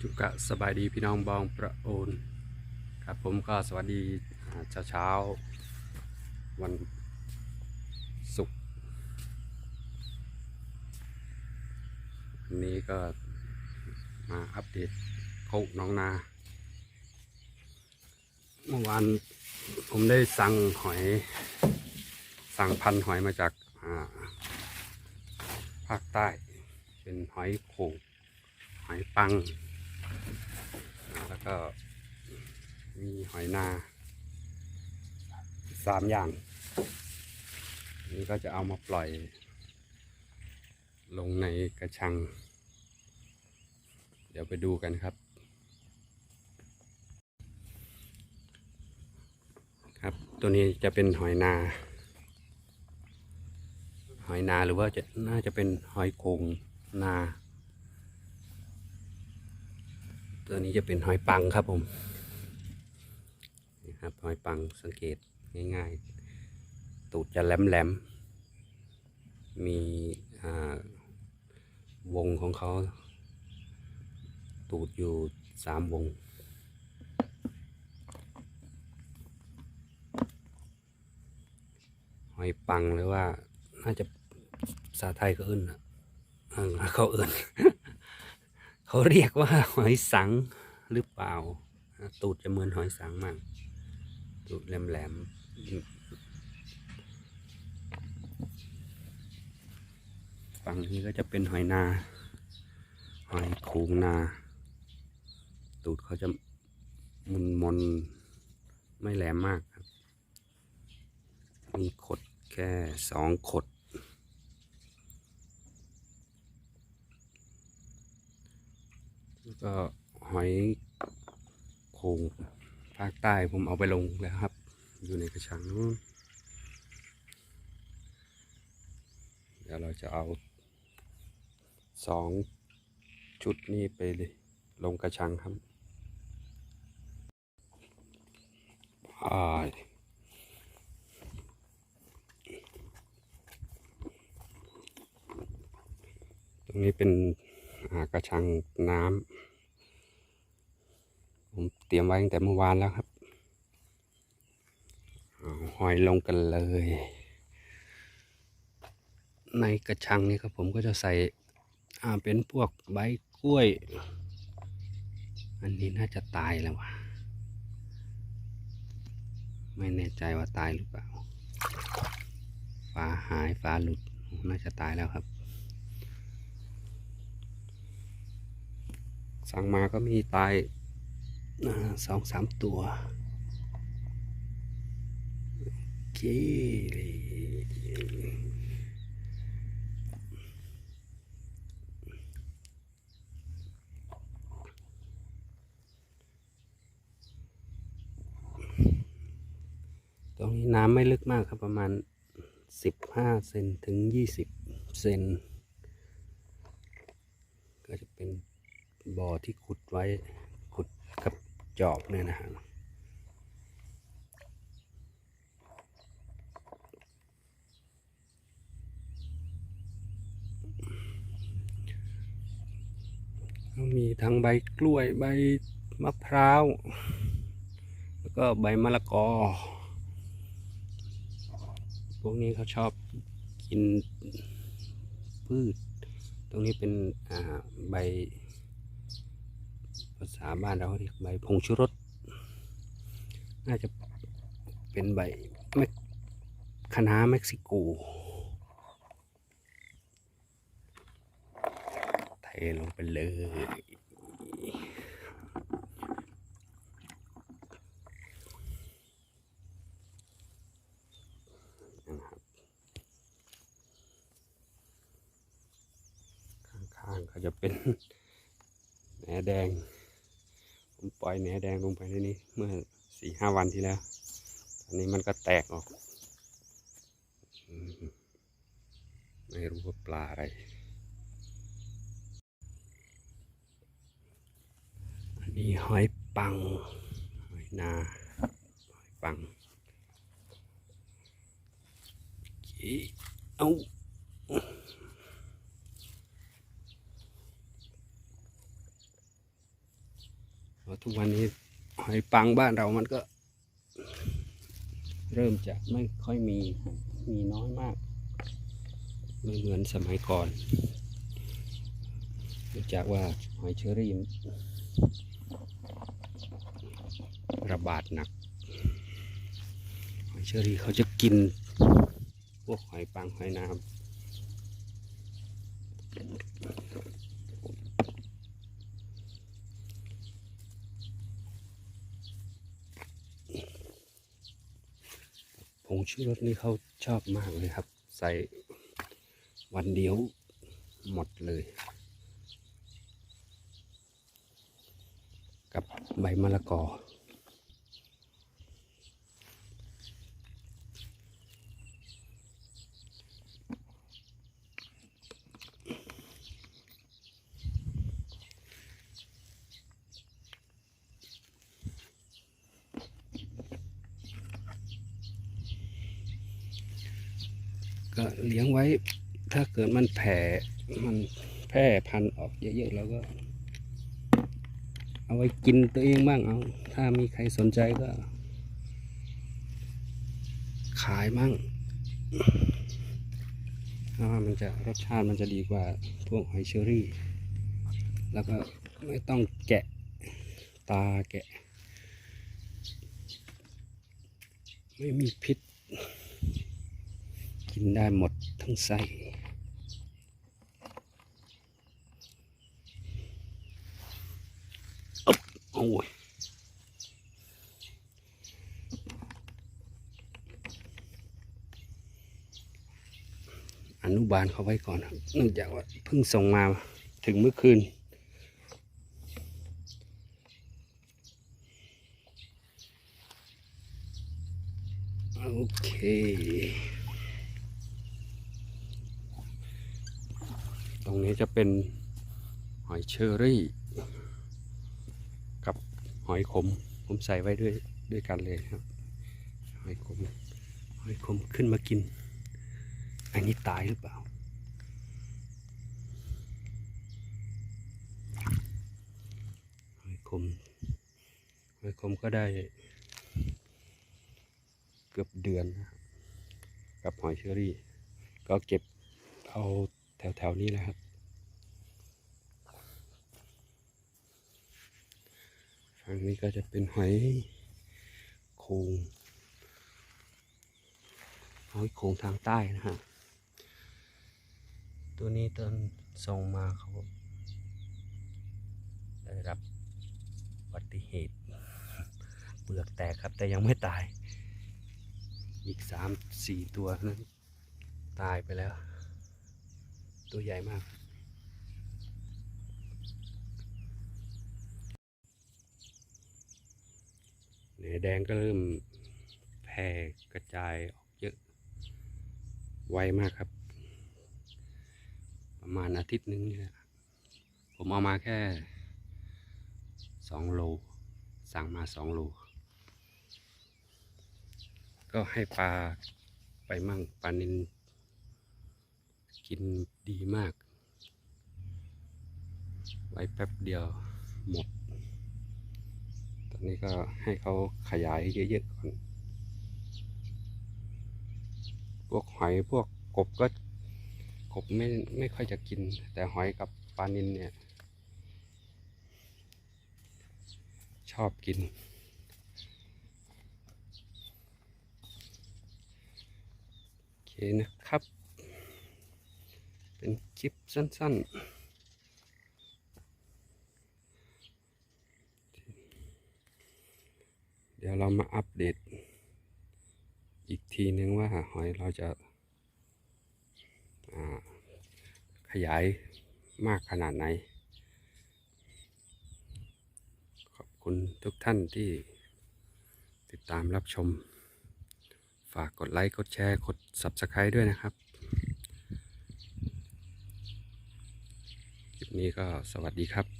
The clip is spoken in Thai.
จุกะสบายดีพี่น้องบองประโอนครับผมก็สวัสดีเช้าเช้าวันศุกร์วันนี้ก็มาอัปเดตโคกน้องนา เมื่อวานผมได้สั่งหอย สั่งพันหอยมาจากาภาคใต้ เป็นหอยโข่งหอยปัง แล้วก็มีหอยนาสามอย่าง นี่ก็จะเอามาปล่อย ลงในกระชัง เดี๋ยวไปดูกันครับ ครับตัวนี้จะเป็นหอยนา หอยนาหรือว่าจะน่าจะเป็นหอยโขงนา ตัวนี้จะเป็นหอยปังครับผมนี่ครับหอยปังสังเกตง่ายๆ ตูดจะแหลมๆ มีอ่าวงของเขา ตูดอยู่สามวงหอยปังหรือว่าน่าจะภาษาไทยเขาเอื่นนะเขาอื่น เขาเรียกว่าหอยสังหรือเปล่า ตูดจะเหมือนหอยสังมาก ตูดแหลมๆ ฝั่งนี้ก็จะเป็นหอยนา หอยโขงนา ตูดเขาจะมุนมนไม่แหลมมากครับ มีขดแค่สองขด แล้ว ก็หอยโขงภาคใต้ผมเอาไปลงแล้วครับ อยู่ในกระชังนู้นเดี๋ยวเราจะเอาสองชุดนี้ไปเลยลงกระชังครับตรงนี้เป็นกระชังน้ำ ผมเตรียมไว้ตั้งแต่เมื่อวานแล้วครับหอยลงกันเลย ในกระชังนี้ครับผมก็จะใส่เป็นพวกใบกล้วย อันนี้น่าจะตายแล้ววะไม่แน่ใจว่าตายหรือเปล่าฝาหายฝาหลุดน่าจะตายแล้วครับ สั่งมาก็มีตาย สองสามตัวโอเคตรงนี้น้ำไม่ลึกมากครับประมาณสิบห้าเซนถึงยี่สิบเซนก็จะเป็นบ่อที่ขุดไว้ขุดกับ จอบเนี่ยนะฮะมีทั้งใบกล้วยใบมะพร้าว แล้วก็ใบมะละกอ พวกนี้เขาชอบกินพืช ตรงนี้เป็นใบ ภาษาบ้านเราเรียกใบผงชูรส น่าจะเป็นใบเม็กคะน้าเม็กซิโกเทลงไปเลยข้างๆก็จะเป็นแหนแดง ล่อยแหนแดงลงไปในนี้ เมื่อสี่ห้าวันที่แล้วอันนี้มันก็แตกออก ไม่รู้ว่าปลาอะไร อันนี้หอยปัง หอยนา หอยปังอเคเอา เพราะทุก วันนี้หอยปังบ้านเรามันก็ เริ่มจะไม่ค่อยมีมีน้อยมาก ไม่เหมือนสมัยก่อนเนื่องจากว่าหอยเชอรี่ระบาดหนัก หอยเชอรี่เขาจะกิน พวกหอยปังหอยนา ผงชูรสนี่เขาชอบมากเลยครับ ใส่วันเดียวหมดเลย กับใบมะละกอ ก็เลี้ยงไว้ ถ้าเกิดมันแผ่มันแพร่พันธุ์ออกเยอะๆแล้วก็ เอาไว้กินตัวเองบ้างเอา ถ้ามีใครสนใจก็ ขายมั่งเพราะว่ามันจะรสชาติมันจะดีกว่าพวกหอยเชอรี่ แล้วก็ไม่ต้องแกะตาแกะ ไม่มีพิษ กินได้หมดทั้งไส้อ๊บโอ้ยอนุบาลเขาไว้ก่อนเนื่องจากว่าเพิ่งส่งมาถึงเมื่อคืนโอเค รงนี้จะเป็นหอยเชอรี่ กับหอยขม ผมใส่ไว้ด้วยด้วยกันเลยครับ หอยขม หอยขมขึ้นมากิน อันนี้ตายหรือเปล่า หอยขม หอยขมก็ได้ เกือบเดือนนะกับหอยเชอรี่ ก็เก็บเอา แถวๆนี้แหละครับ ฝั่งนี้ก็จะเป็นหอยโขงหอยโขงทางใต้นะฮะ ตัวนี้ตอนส่งมาเขาได้รับอุบัติเหตุ เปลือกแตกครับแต่ยังไม่ตาย อีกสามสี่ตัวนั้นตายไปแล้ว ตัวใหญ่มาก เนื้อแดงก็เริ่มแผ่กระจายออกเยอะ ไวมากครับ ประมาณอาทิตย์หนึงนี่แหละผมเอามาแค่สองโล สั่งมาสองโล ก็ให้ปลาไปมั่งปลานินกิน ดีมาก ไว้แป๊บเดียวหมด ตอนนี้ก็ให้เขาขยายเยอะๆก่อน พวกหอยพวกกบก็กบไม่ไม่ค่อยจะกิน แต่หอยกับปลานินเนี่ย ชอบกินโอเคนะครับ เป็นคลิปสั้นๆ เดี๋ยวเรามาอัปเดต อีกทีนึงว่าหอยเราจะาขยายมากขนาดไหน ขอบคุณทุกท่านที่ติดตามรับชม ฝากกดไลค์ กดแชร์ กด Subscribe ด้วยนะครับ คลิป นี้ก็สวัสดีครับ